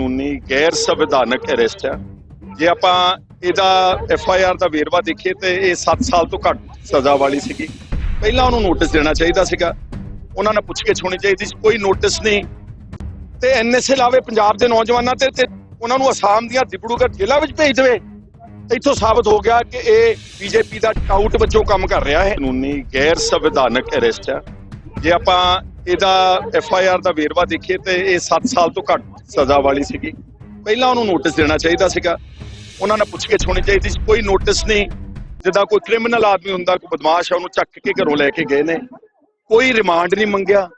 ਕਾਨੂੰਨੀ ਗੈਰ ਸੰਵਿਧਾਨਕ ਅਰੈਸਟ ਹੈ ਜੇ ਆਪਾਂ ਇਹਦਾ ਐਫ ਆਈ ਆਰ ਦਾ ਵੇਰਵਾ ਦੇਖੀਏ ਤੇ ਇਹ 7 ਸਾਲ ਤੋਂ ਘੱਟ ਸਜ਼ਾ ਵਾਲੀ ਸੀਗੀ। ਪਹਿਲਾਂ ਉਹਨੂੰ ਨੋਟਿਸ ਦੇਣਾ ਚਾਹੀਦਾ ਸੀਗਾ। ਉਹਨਾਂ ਨੇ ਪੁੱਛ ਕੇ ਹੋਣੀ ਚਾਹੀਦੀ ਸੀ, ਕੋਈ ਨੋਟਿਸ ਨਹੀਂ। ਤੇ ਐਨਐਸਏ ਲਾਵੇ ਪੰਜਾਬ ਦੇ ਨੌਜਵਾਨਾਂ ਤੇ ਤੇ ਉਹਨਾਂ ਨੂੰ ਅਸਾਮ ਦੀਆਂ ਦਿਬੜੂਗੜ ਜ਼ਿਲ੍ਹਾ ਵਿੱਚ ਭੇਜ ਦੇਵੇ। ਇੱਥੋਂ ਸਾਬਤ ਹੋ ਗਿਆ ਕਿ ਇਹ ਬੀਜੇਪੀ ਦਾ ਟਾਊਟ ਵਜੋਂ ਕੰਮ ਕਰ ਰਿਹਾ ਹੈ। ਕਾਨੂੰਨੀ ਗੈਰ ਸੰਵਿਧਾਨਕ ਅਰੈਸਟ ਹੈ ਜੇ ਆਪਾਂ ਇਹਦਾ ਐਫ ਆਈ ਆਰ ਦਾ ਵੇਰਵਾ ਦੇਖੀਏ ਤੇ ਇਹ 7 ਸਾਲ ਤੋਂ ਘੱਟ ਸਜ਼ਾ ਵਾਲੀ ਸੀਗੀ। ਪਹਿਲਾਂ ਉਹਨੂੰ ਨੋਟਿਸ ਦੇਣਾ ਚਾਹੀਦਾ ਸੀਗਾ। ਉਹਨਾਂ ਨੇ ਪੁੱਛ ਕੇ ਹੋਣੀ ਚਾਹੀਦੀ ਸੀ, ਕੋਈ ਨੋਟਿਸ ਨਹੀਂ। ਜਿੱਦਾਂ ਕੋਈ ਕ੍ਰਿਮੀਨਲ ਆਦਮੀ ਹੁੰਦਾ, ਕੋਈ ਬਦਮਾਸ਼ ਆ, ਉਹਨੂੰ ਚੱਕ ਕੇ ਘਰੋਂ ਲੈ ਕੇ ਗਏ ਨੇ। ਕੋਈ ਰਿਮਾਂਡ ਨਹੀਂ ਮੰਗਿਆ।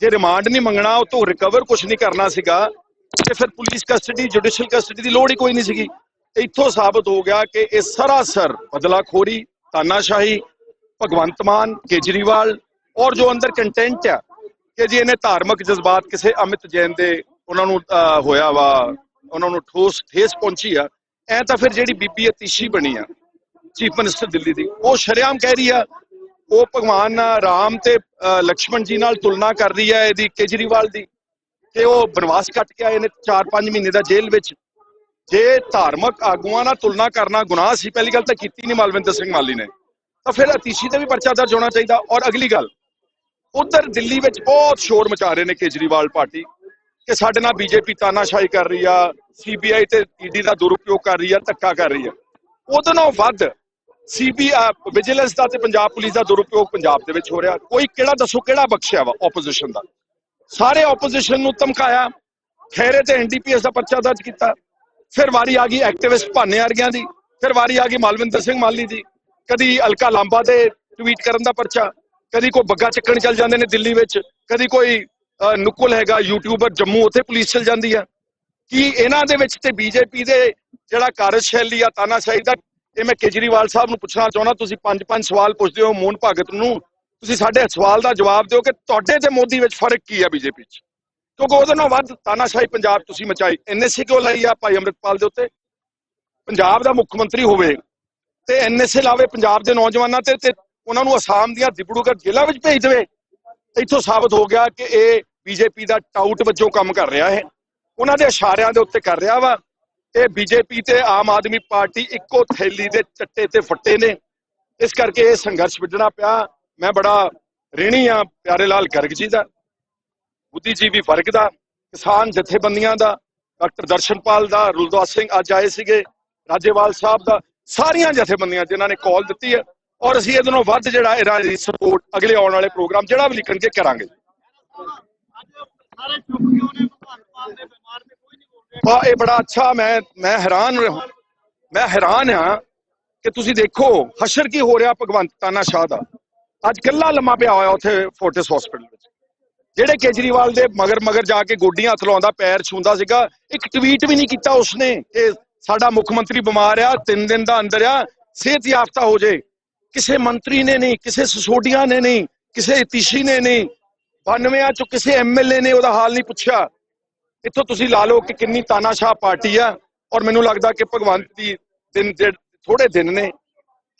ਜੇ ਰਿਮਾਂਡ ਨਹੀਂ ਮੰਗਣਾ, ਉਹ ਤੋਂ ਰਿਕਵਰ ਕੁਝ ਨਹੀਂ ਕਰਨਾ ਸੀਗਾ। ਤੇ ਫਿਰ ਪੁਲਿਸ ਕਸਟਡੀ ਜੁਡੀਸ਼ੀਅਲ ਕਸਟਡੀ ਦੀ ਲੋੜ ਹੀ ਕੋਈ ਨਹੀਂ ਸੀਗੀ। ਇੱਥੋਂ ਸਾਬਤ ਹੋ ਗਿਆ ਕਿ ਇਹ ਸਰਾਸਰ ਬਦਲਾਖੋਰੀ, ਤਾਨਾਸ਼ਾਹੀ, ਭਗਵੰਤ ਮਾਨ, ਕੇਜਰੀਵਾਲ ਔਰ ਜੋ ਅੰਦਰ ਕੰਟੈਂਟ ਆ, ਕਿ ਜੀ ਇਹਨੇ ਧਾਰਮਿਕ ਜਜ਼ਬਾਤ ਕਿਸੇ ਅਮਿਤ ਜੈਨ ਦੇ ਉਹਨਾਂ ਨੂੰ ਹੋਇਆ ਵਾ ਉਹਨਾਂ ਨੂੰ ਠੋਸ ਠੇਸ ਪਹੁੰਚੀ ਆ। ਐ ਤਾਂ ਫਿਰ ਜਿਹੜੀ ਬੀਬੀ ਅਤੀਸ਼ੀ ਬਣੀ ਆ ਚੀਫ ਮਿਨਿਸਟਰ ਦਿੱਲੀ ਦੀ। ਉਹ ਸ਼ਰੇਆਮ ਕਹਿ ਰਹੀ ਆ ਉਹ ਭਗਵਾਨ ਰਾਮ ਤੇ ਅਹ, ਲਕਸ਼ਮਣ ਜੀ ਨਾਲ ਤੁਲਨਾ ਕਰ ਰਹੀ ਆ ਇਹਦੀ ਕੇਜਰੀਵਾਲ ਦੀ। ਕਿ ਉਹ ਬਨਵਾਸ ਕੱਟ ਕੇ ਆਏ ਨੇ 4-5 ਮਹੀਨੇ ਦਾ ਜੇਲ੍ਹ ਵਿੱਚ। ਜੇ ਧਾਰਮਿਕ ਆਗੂਆਂ ਨਾਲ ਤੁਲਨਾ ਕਰਨਾ ਗੁਨਾਹ ਸੀ ਪਹਿਲੀ ਗੱਲ ਤਾਂ ਕੀਤੀ ਨਹੀਂ ਮਾਲਵਿੰਦਰ ਸਿੰਘ ਮਾਲੀ ਨੇ। ਤਾਂ ਫਿਰ ਅਤੀਸ਼ੀ ਤੇ ਵੀ ਪਰਚਾ ਦਰਜ ਹੋਣਾ ਚਾਹੀਦਾ। ਔਰ ਅਗਲੀ ਗੱਲ ਉਧਰ ਦਿੱਲੀ ਵਿੱਚ ਬਹੁਤ ਸ਼ੋਰ ਮਚਾ ਰਹੇ ਨੇ ਕੇਜਰੀਵਾਲ ਪਾਰਟੀ। ਕਿ ਸਾਡੇ ਨਾਲ ਬੀਜੇਪੀ ਤਾਨਾਸ਼ਾਹੀ ਕਰ ਰਹੀ ਆ, ਸੀਬੀਆਈ ਤੇ ਈਡੀ ਦਾ ਦੁਰਉਪਯੋਗ ਕਰ ਰਹੀ ਆ, ਧੱਕਾ ਕਰ ਰਹੀ ਆ। ਉਹਦੇ ਨਾਲੋਂ ਵੱਧ ਸੀਬੀ ਵਿਜੀਲੈਂਸ ਦਾ ਤੇ ਪੰਜਾਬ ਪੁਲਿਸ ਦਾ ਦੁਰਉਪਯੋਗ ਪੰਜਾਬ ਦੇ ਵਿੱਚ ਹੋ ਰਿਹਾ। ਕੋਈ ਕਿਹੜਾ ਦੱਸੋ ਕਿਹੜਾ ਬਖਸ਼ਿਆ ਵਾ ਆਪੋਜੀਸ਼ਨ ਦਾ? ਸਾਰੇ ਆਪੋਜੀਸ਼ਨ ਨੂੰ ਧਮਕਾਇਆ ਖੈਰੇ ਤੇ ਐਨਡੀਪੀਐਸ ਦਾ ਪਰਚਾ ਦਰਜ ਕੀਤਾ। ਫਿਰ ਵਾਰੀ ਆ ਗਈ ਐਕਟਿਵਿਸਟ ਭਾਨੇ ਵਰਗਿਆਂ ਦੀ, ਫਿਰ ਵਾਰੀ ਆ ਗਈ ਮਾਲਵਿੰਦਰ ਸਿੰਘ ਮਾਲੀ ਦੀ। ਕਦੀ ਅਲਕਾ ਲਾਂਬਾ ਦੇ ਟਵੀਟ ਕਰਨ ਦਾ ਪਰਚਾ, ਕਦੀ ਕੋਈ ਬੱਗਾ ਚੱਕਣ ਚੱਲ ਜਾਂਦੇ ਨੇ ਦਿੱਲੀ ਵਿੱਚ, ਕਦੀ ਕੋਈ ਨੁਕਲ ਹੈਗਾ ਯੂਟਿਊਬਰ ਜੰਮੂ, ਉੱਥੇ ਪੁਲਿਸ ਚੱਲ ਜਾਂਦੀ ਆ। ਕੀ ਇਹਨਾਂ ਦੇ ਵਿੱਚ ਤੇ ਬੀਜੇਪੀ ਦੇ ਜਿਹੜਾ ਕਾਰਜਸ਼ੈਲੀ ਆ, ਤਾਨਾਸ਼ਾਹੀ ਦਾ, ਇਹ ਮੈਂ ਕੇਜਰੀਵਾਲ ਸਾਹਿਬ ਨੂੰ ਪੁੱਛਣਾ ਚਾਹੁੰਦਾ, ਤੁਸੀਂ ਪੰਜ ਪੰਜ ਸਵਾਲ ਪੁੱਛਦੇ ਹੋ ਮੋਹਨ ਭਗਤ ਨੂੰ। ਤੁਸੀਂ ਸਾਡੇ ਸਵਾਲ ਦਾ ਜਵਾਬ ਦਿਓ ਕਿ ਤੁਹਾਡੇ ਤੇ ਮੋਦੀ ਵਿੱਚ ਫ਼ਰਕ ਕੀ ਆ ਬੀਜੇਪੀ 'ਚ? ਕਿਉਂਕਿ ਉਹਦੇ ਨਾਲ ਵੱਧ ਤਾਨਾਸ਼ਾਹੀ ਪੰਜਾਬ ਤੁਸੀਂ ਮਚਾਈ। ਐਨਐਸਏ ਕਿਉਂ ਲਈ ਆ ਭਾਈ ਅੰਮ੍ਰਿਤਪਾਲ ਦੇ ਉੱਤੇ? ਪੰਜਾਬ ਦਾ ਮੁੱਖ ਮੰਤਰੀ ਹੋਵੇ ਤੇ ਐਨਐਸਏ ਲਾਵੇ ਪੰਜਾਬ ਦੇ ਨੌਜਵਾਨਾਂ ਤੇ ਤੇ ਉਹਨਾਂ ਨੂੰ ਅਸਾਮ ਦੀਆਂ ਦਿਬੜੂਗੜ ਜੇਲ੍ਹਾਂ ਵਿੱਚ ਭੇਜ ਦੇਵੇ। ਇੱਥੋਂ ਸਾਬਤ ਹੋ ਗਿਆ ਕਿ ਇਹ ਬੀਜੇਪੀ ਦਾ ਟਾਊਟ ਵਜੋਂ ਕੰਮ ਕਰ ਰਿਹਾ ਹੈ। ਉਹਨਾਂ ਦੇ ਇਸ਼ਾਰਿਆਂ ਦੇ ਉੱਤੇ ਕਰ ਰਿਹਾ ਵਾ। ਇਹ ਬੀਜੇਪੀ ਤੇ ਆਮ ਆਦਮੀ ਪਾਰਟੀ ਇੱਕੋ ਥੈਲੀ ਦੇ ਚੱਟੇ ਤੇ ਫੱਟੇ ਨੇ। ਇਸ ਕਰਕੇ ਇਹ ਸੰਘਰਸ਼ ਵਿੱਢਣਾ ਪਿਆ। ਮੈਂ ਬੜਾ ऋणी ਆ ਪਿਆਰੇ ਲਾਲ ਗਰਗ ਜੀ ਦਾ। ਬੁੱਧੀਜੀਵੀ ਵਰਗ ਦਾ, ਕਿਸਾਨ ਜਥੇਬੰਦੀਆਂ ਦਾ, ਡਾਕਟਰ ਦਰਸ਼ਨਪਾਲ ਦਾ, ਰੁਲਦਾਸ ਸਿੰਘ ਅੱਜ ਆਏ ਸੀਗੇ, ਰਾਜੇਵਾਲ ਸਾਹਿਬ ਦਾ, ਸਾਰੀਆਂ ਜਥੇਬੰਦੀਆਂ ਜਿਨ੍ਹਾਂ ਨੇ ਕਾਲ ਦਿੱਤੀ ਹੈ। ਔਰ ਅਸੀਂ ਇਹਦੇ ਨਾਲੋਂ ਵੱਧ ਜਿਹੜਾ ਇਹਨਾਂ ਦੀ ਸਪੋਰਟ ਅਗਲੇ ਆਉਣ ਵਾਲੇ ਪ੍ਰੋਗਰਾਮ ਜਿਹੜਾ ਵੀ ਲਿਖਣਗੇ ਕਰਾਂਗੇ। ਸਾਰੇ ਚੁੱਪ ਕਿਉਂ ਨੇ, ਭਗਵੰਤ ਮਾਨ ਦੇ ਬਿਮਾਰ ਤੇ ਕੋਈ ਨਹੀਂ ਬੋਲ ਰਿਹਾ। ਆ ਇਹ ਬੜਾ ਅੱਛਾ, ਮੈਂ ਮੈਂ ਹੈਰਾਨ ਮੈਂ ਹੈਰਾਨ ਹਾਂ ਕਿ ਤੁਸੀਂ ਦੇਖੋ, ਹਸ਼ਰ ਕੀ ਹੋ ਰਿਹਾ ਭਗਵੰਤ ਤਾਨਾ ਸ਼ਾਹ ਦਾ। ਅੱਜ ਕੱਲਾ ਲੰਮਾ ਪਿਆ ਹੋਇਆ ਉੱਥੇ ਫੋਰਟਿਸ ਹਸਪੀਟਲ ਵਿੱਚ। ਜਿਹੜੇ ਕੇਜਰੀਵਾਲ ਦੇ ਮਗਰ ਮਗਰ ਜਾ ਕੇ ਗੋਡੀਆਂ ਹੱਥ ਲਾਉਂਦਾ, ਪੈਰ ਛੂੰਦਾ ਸੀਗਾ, ਇੱਕ ਟਵੀਟ ਵੀ ਨਹੀਂ ਕੀਤਾ ਉਸਨੇ ਕਿ ਸਾਡਾ ਮੁੱਖ ਮੰਤਰੀ ਬਿਮਾਰ ਆ, ਤਿੰਨ ਦਿਨ ਦਾ ਅੰਦਰ ਆ, ਸਿਹਤ ਯਾਫਤਾ ਹੋ ਜੇ। ਕਿਸੇ ਮੰਤਰੀ ਨੇ ਨਹੀਂ, ਕਿਸੇ ਸਸੋਡੀਆਂ ਨੇ ਨਹੀਂ, ਕਿਸੇ ਤੀਸ਼ੀ ਨੇ ਨਹੀਂ 92 ਚੋਂ ਕਿਸੇ ਐਮਐਲਏ ਨੇ ਉਹਦਾ ਹਾਲ ਨਹੀਂ ਪੁੱਛਿਆ। ਇੱਥੋਂ ਤੁਸੀਂ ਲਾ ਲਓ ਕਿ ਕਿੰਨੀ ਤਾਨਾਸ਼ਾਹ ਪਾਰਟੀ ਆ, ਔਰ ਮੈਨੂੰ ਲੱਗਦਾ ਕਿ ਭਗਵੰਤ ਦੀ ਦਿਨ ਥੋੜੇ ਦਿਨ ਨੇ।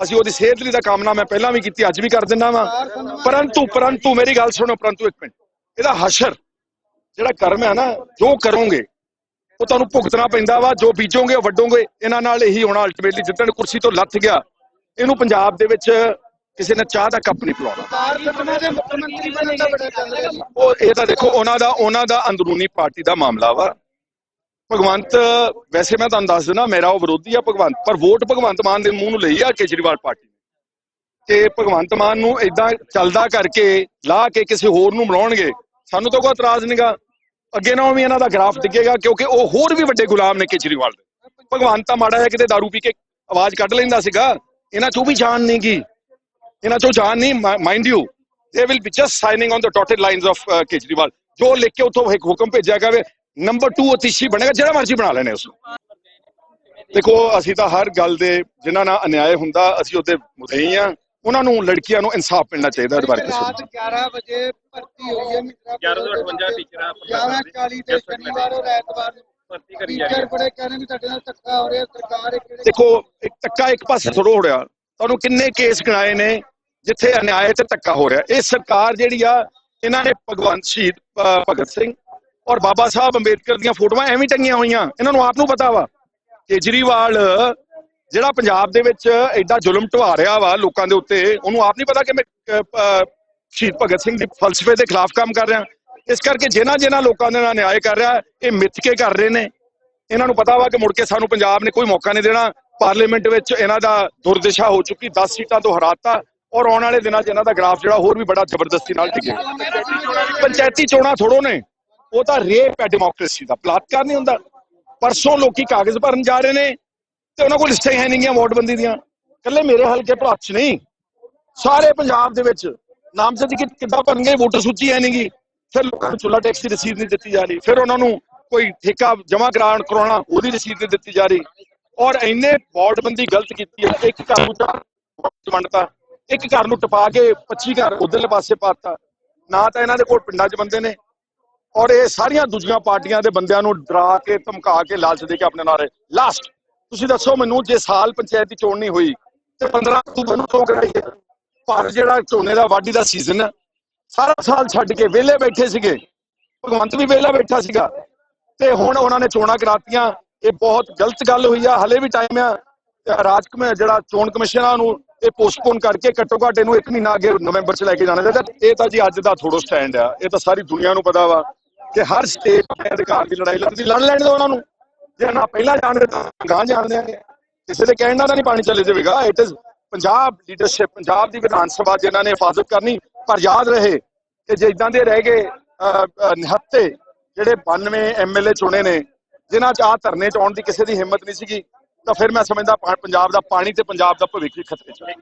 ਅਸੀਂ ਉਹਦੀ ਸਿਹਤ ਲਈ ਦਾ ਕਾਮਨਾ ਮੈਂ ਪਹਿਲਾਂ ਵੀ ਕੀਤੀ, ਅੱਜ ਵੀ ਕਰ ਦਿੰਦਾ ਵਾਂ। ਪਰੰਤੂ ਪਰੰਤੂ ਮੇਰੀ ਗੱਲ ਸੁਣੋ, ਪਰੰਤੂ ਇੱਕ ਮਿੰਟ। ਇਹਦਾ ਹਸ਼ਰ, ਜਿਹੜਾ ਕਰਮ ਹੈ ਨਾ, ਜੋ ਕਰੋਗੇ, ਉਹ ਤੁਹਾਨੂੰ ਭੁਗਤਣਾ ਪੈਂਦਾ ਵਾ। ਜੋ ਬੀਜੋਗੇ, ਉਹ ਵੱਡੋਗੇ ਇਹਨਾਂ ਨਾਲ ਇਹੀ ਹੋਣਾ ਅਲਟੀਮੇਟਲੀ ਜਿੱਦਣ ਕੁਰਸੀ ਤੋਂ ਲੱਥ ਗਿਆ, ਇਹਨੂੰ ਪੰਜਾਬ ਦੇ ਵਿੱਚ ਕਿਸੇ ਨੇ ਚਾਹ ਦਾ ਕੱਪ ਨਹੀਂ ਪਿਲਾਉਣਾ। ਸਰਕਾਰ ਦੇ ਮੁੱਖ ਮੰਤਰੀ ਬਣਨ ਦਾ ਬੜਾ ਚੱਲ ਰਿਹਾ ਉਹ ਇਹ ਤਾਂ ਦੇਖੋ, ਉਹਨਾਂ ਦਾ ਉਹਨਾਂ ਦਾ ਅੰਦਰੂਨੀ ਪਾਰਟੀ ਦਾ ਮਾਮਲਾ ਵਾ। ਭਗਵੰਤ, ਵੈਸੇ ਮੈਂ ਤੁਹਾਨੂੰ ਦੱਸ ਦਿੰਦਾ ਮੇਰਾ ਉਹ ਵਿਰੋਧੀ ਆ ਭਗਵੰਤ, ਪਰ ਵੋਟ ਭਗਵੰਤ ਮਾਨ ਦੇ ਮੂੰਹ ਨੂੰ ਲਈ ਆ ਕੇਜਰੀਵਾਲ ਪਾਰਟੀ ਤੇ ਭਗਵੰਤ ਮਾਨ ਨੂੰ ਇਦਾਂ ਚੱਲਦਾ ਕਰਕੇ ਲਾ ਕੇ ਕਿਸੇ ਹੋਰ ਨੂੰ ਬਣਾਉਣਗੇ ਸਾਨੂੰ ਤਾਂ ਕੋਈ ਇਤਰਾਜ਼ ਨਹੀਂਗਾ ਅੱਗੇ ਨਾਲ ਵੀ ਇਹਨਾਂ ਦਾ ਗ੍ਰਾਫ ਡਿੱਗੇਗਾ ਕਿਉਂਕਿ ਉਹ ਹੋਰ ਵੀ ਵੱਡੇ ਗੁਲਾਮ ਨੇ ਕੇਜਰੀਵਾਲ ਦੇ। ਭਗਵੰਤ ਤਾਂ ਮਾੜਾ ਜਿਹਾ ਕਿਤੇ दारू ਪੀ ਕੇ ਆਵਾਜ਼ ਕੱਢ ਲੈਂਦਾ ਸੀਗਾ, ਇਹਨਾਂ ਚੋਂ ਵੀ ਜਾਨ ਨਹੀਂ ਗੀ ਇਹਨਾਂ ਚੋਂ ਜਾਨ ਨਹੀਂ mind you they will be just signing on the dotted lines of Kejriwal. ਜੋ ਲਿਖ ਕੇ ਉਥੋਂ ਇੱਕ ਹੁਕਮ ਭੇਜਿਆ ਜਾਵੇ ਨੰਬਰ 2 ਅਤੀਸ਼ੀ ਬਣੇਗਾ ਜਿਹੜਾ ਮਰਜ਼ੀ ਬਣਾ ਲੈਣੇ ਉਸ ਨੂੰ ਦੇਖੋ ਅਸੀਂ ਤਾਂ ਹਰ ਗੱਲ ਦੇ ਜਿਨ੍ਹਾਂ ਨਾਲ ਅਨਿਆਏ ਹੁੰਦਾ ਅਸੀਂ ਉਹਦੇ ਮੁਦਈ ਆ ਉਹਨਾਂ ਨੂੰ ਲੜਕੀਆਂ ਨੂੰ ਇਨਸਾਫ ਮਿਲਣਾ ਚਾਹੀਦਾ ਇਹਦੇ ਬਾਰੇ ਕੁਛ ਰਾਤ 11 ਵਜੇ ਭਰਤੀ ਹੋਈ ਹੈ ਮਿੱਤਰਾ 1158 ਟੀਚਰਾਂ 11:40 ਤੇ ਸ਼ਨੀਵਾਰ ਔਰ ਐਤਵਾਰ ਨੂੰ ਭਰਤੀ ਕਰੀ ਜਾ ਟੀਚਰ ਬੜੇ ਕਹਿੰਦੇ ਵੀ ਤੁਹਾਡੇ ਨਾਲ ਧੱਕਾ ਹੋ ਰਿਹਾ ਸਰਕਾਰ ਇੱਕ ਕਿਹੜੇ ਦੇਖੋ ਇੱਕ ਧੱਕਾ ਇੱਕ ਪਾਸੇ ਥੋੜ੍ਹਾ ਹੋ ਰਿਹਾ। ਤੁਹਾਨੂੰ ਕਿੰਨੇ ਕੇਸ ਗਣਾਏ ਨੇ ਜਿੱਥੇ ਅਨਿਆਏ ਤੇ ਧੱਕਾ ਹੋ ਰਿਹਾ। ਇਹ ਸਰਕਾਰ ਜਿਹੜੀ ਆ, ਇਹਨਾਂ ਨੇ ਭਗਵੰਤ ਸ਼ਹੀਦ ਭਗਤ ਸਿੰਘ ਔਰ ਬਾਬਾ ਸਾਹਿਬ ਅੰਬੇਦਕਰ ਦੀਆਂ ਫੋਟੋਆਂ ਐਵੇਂ ਟੰਗੀਆਂ ਹੋਈਆਂ। ਇਹਨਾਂ ਨੂੰ ਆਪ ਨੂੰ ਪਤਾ ਵਾ। ਕੇਜਰੀਵਾਲ, ਜਿਹੜਾ ਪੰਜਾਬ ਦੇ ਵਿੱਚ ਐਡਾ ਜ਼ੁਲਮ ਢਵਾ ਰਿਹਾ ਵਾ ਲੋਕਾਂ ਦੇ ਉੱਤੇ, ਉਹਨੂੰ ਆਪ ਨਹੀਂ ਪਤਾ ਕਿ ਮੈਂ ਸ਼ਹੀਦ ਭਗਤ ਸਿੰਘ ਦੇ ਫਲਸਫੇ ਦੇ ਖਿਲਾਫ ਕੰਮ ਕਰ ਰਿਹਾ। ਇਸ ਕਰਕੇ ਜਿਨ੍ਹਾਂ ਜਿਨ੍ਹਾਂ ਲੋਕਾਂ ਦੇ ਨਾਲ ਨਿਆਂ ਕਰ ਰਿਹਾ, ਇਹ ਮਿੱਥ ਕੇ ਕਰ ਰਹੇ ਨੇ। ਇਹਨਾਂ ਨੂੰ ਪਤਾ ਵਾ ਕਿ ਮੁੜ ਕੇ ਸਾਨੂੰ ਪੰਜਾਬ ਨੇ ਕੋਈ ਮੌਕਾ ਨਹੀਂ ਦੇਣਾ। ਪਾਰਲੀਮੈਂਟ ਵਿੱਚ ਇਹਨਾਂ ਦਾ ਦੁਰਦਿਸ਼ਾ ਹੋ ਚੁੱਕੀ 10 ਸੀਟਾਂ ਤੋਂ ਹਰਾਤਾ ਔਰ ਆਉਣ ਵਾਲੇ ਦਿਨਾਂ 'ਚ ਇਹਨਾਂ ਦਾ ਗ੍ਰਾਫ ਜਿਹੜਾ ਹੋਰ ਵੀ ਬੜਾ ਜ਼ਬਰਦਸਤੀ ਨਾਲ ਡਿੱਗੇਗਾ। ਪੰਚਾਇਤੀ ਚੋਣਾਂ ਥੋੜੋ ਨੇ, ਉਹ ਤਾਂ ਰੇਪ ਹੈ ਡੈਮੋਕ੍ਰੇਸੀ ਦਾ, ਬਲਾਤਕਾਰ ਨਹੀਂ ਹੁੰਦਾ। ਪਰਸੋਂ ਲੋਕੀ ਕਾਗਜ਼ ਭਰਨ ਜਾ ਰਹੇ ਨੇ ਤੇ ਉਹਨਾਂ ਕੋਲ ਲਿਸਟਾਂ ਹੀ ਹੈ ਨਹੀਂਗੀਆਂ ਵੋਟਬੰਦੀ ਦੀਆਂ। ਇਕੱਲੇ ਮੇਰੇ ਹਲਕੇ ਭਰਾਤ 'ਚ ਨਹੀਂ, ਸਾਰੇ ਪੰਜਾਬ ਦੇ ਵਿੱਚ ਨਾਮਜ਼ਦਗੀ ਕਿ- ਕਿੱਦਾਂ ਭਰਨਗੇ, ਵੋਟਰ ਸੂਚੀ ਹੈ ਨਹੀਂਗੀ ਫਿਰ ਲੋਕਾਂ ਨੂੰ ਚੁੱਲਾ ਟੈਕਸ ਦੀ ਰਸੀਦ ਨਹੀਂ ਦਿੱਤੀ ਜਾ ਰਹੀ। ਫਿਰ ਉਹਨਾਂ ਨੂੰ ਕੋਈ ਠੇਕਾ ਜਮ੍ਹਾਂ ਕਰਾਉਣ, ਕਰਾਉਣਾ, ਉਹਦੀ ਰਸੀਦ ਨਹੀਂ ਦਿੱਤੀ ਜਾ ਰਹੀ। ਔਰ ਇੰਨੇ ਵੋਟਬੰਦੀ ਗਲਤ ਕੀਤੀ ਹੈ ਇੱਕ ਘਰ ਨੂੰ ਚਾਰ ਵੰਡਤਾ, ਇੱਕ ਘਰ ਨੂੰ ਟਪਾ ਕੇ 25 ਘਰ ਉਧਰਲੇ ਪਾਸੇ ਪਾਤਾ। ਨਾ ਤਾਂ ਇਹਨਾਂ ਦੇ ਕੋਲ ਪਿੰਡਾਂ 'ਚ ਬੰਦੇ ਨੇ, ਔਰ ਇਹ ਸਾਰੀਆਂ ਦੂਜੀਆਂ ਪਾਰਟੀਆਂ ਦੇ ਬੰਦਿਆਂ ਨੂੰ ਡਰਾ ਕੇ, ਧਮਕਾ ਕੇ ਲਾਲਚ ਦੇ ਕੇ ਆਪਣੇ ਨਾਲ ਲਾਸਟ ਤੁਸੀਂ ਦੱਸੋ ਮੈਨੂੰ, ਜੇ ਸਾਲ ਪੰਚਾਇਤ ਦੀ ਚੋਣ ਨਹੀਂ ਹੋਈ, ਤੇ 15 ਅਕਤੂਬਰ ਨੂੰ ਕਿਉਂ ਕਰਾਈ ਪਰ ਜਿਹੜਾ ਝੋਨੇ ਦਾ ਵਾਢੀ ਦਾ ਸੀਜ਼ਨ ਹੈ ਸਾਰਾ ਸਾਲ ਛੱਡ ਕੇ ਵਿਹਲੇ ਬੈਠੇ ਸੀਗੇ। ਭਗਵੰਤ ਵੀ ਵਿਹਲਾ ਬੈਠਾ ਸੀਗਾ, ਤੇ ਹੁਣ ਉਹਨਾਂ ਨੇ ਚੋਣਾਂ ਕਰਾਤੀਆਂ। ਇਹ ਬਹੁਤ ਗਲਤ ਗੱਲ ਹੋਈ ਆ ਹਲੇ ਵੀ ਟਾਈਮ ਆ। ਰਾਜ ਕਮੇ ਜਿਹੜਾ ਚੋਣ ਕਮਿਸ਼ਨ ਆ ਨੂੰ ਇਹ ਪੋਸਟਪੋਨ ਕਰਕੇ ਘੱਟੋ ਘੱਟ ਇਹਨੂੰ ਇੱਕ ਮਹੀਨਾ ਅੱਗੇ ਨਵੰਬਰ ਚ ਲੈ ਕੇ ਜਾਣਾ ਚਾਹੀਦਾ। ਇਹ ਤਾਂ ਜੀ ਅੱਜ ਦਾ ਥੋੜੋ ਸਟੈਂਡ ਆ। ਇਹ ਤਾਂ ਸਾਰੀ ਦੁਨੀਆ ਨੂੰ ਪਤਾ ਵਾ ਕਿ ਹਰ ਸਟੇਟ ਆਪਣੇ ਅਧਿਕਾਰ ਦੀ ਲੜਾਈ ਲੜਦੀ ਲੜ ਲੈਣ ਦਿਓ ਉਹਨਾਂ ਨੂੰ। ਜੇ ਨਾ ਪਹਿਲਾਂ ਜਾਣਦੇ ਤਾਂ ਗਾਂ ਜਾਣ ਦਿਆਂਗੇ ਕਿਸੇ ਦੇ ਕਹਿਣ ਨਾਲ ਤਾਂ ਨਹੀਂ ਪਾਣੀ ਚੱਲੇ ਜਾਵੇਗਾ। It is Punjab leadership Punjab ਦੀ ਵਿਧਾਨ ਸਭਾ ਜਿਨ੍ਹਾਂ ਨੇ ਹਿਫਾਜ਼ਤ ਕਰਨੀ ਪਰ ਯਾਦ ਰਹੇ ਕਿ ਜੇ ਇਦਾਂ ਦੇ ਰਹਿ ਗਏ ਅਹ, ਨਿਹੱਤੇ ਜਿਹੜੇ 92 ਐਮਐਲਏ ਚੁਣੇ ਨੇ ਜਿਨ੍ਹਾਂ ਚ ਆ ਧਰਨੇ ਚ ਆਉਣ ਦੀ ਕਿਸੇ ਦੀ ਹਿੰਮਤ ਨਹੀਂ ਸੀਗੀ, ਤਾਂ ਫਿਰ ਮੈਂ ਸਮਝਦਾ ਪੰਜਾਬ ਦਾ ਪਾਣੀ ਤੇ ਪੰਜਾਬ ਦਾ ਭਵਿੱਖ ਵੀ ਖਤਰੇ ਚ ਹੈ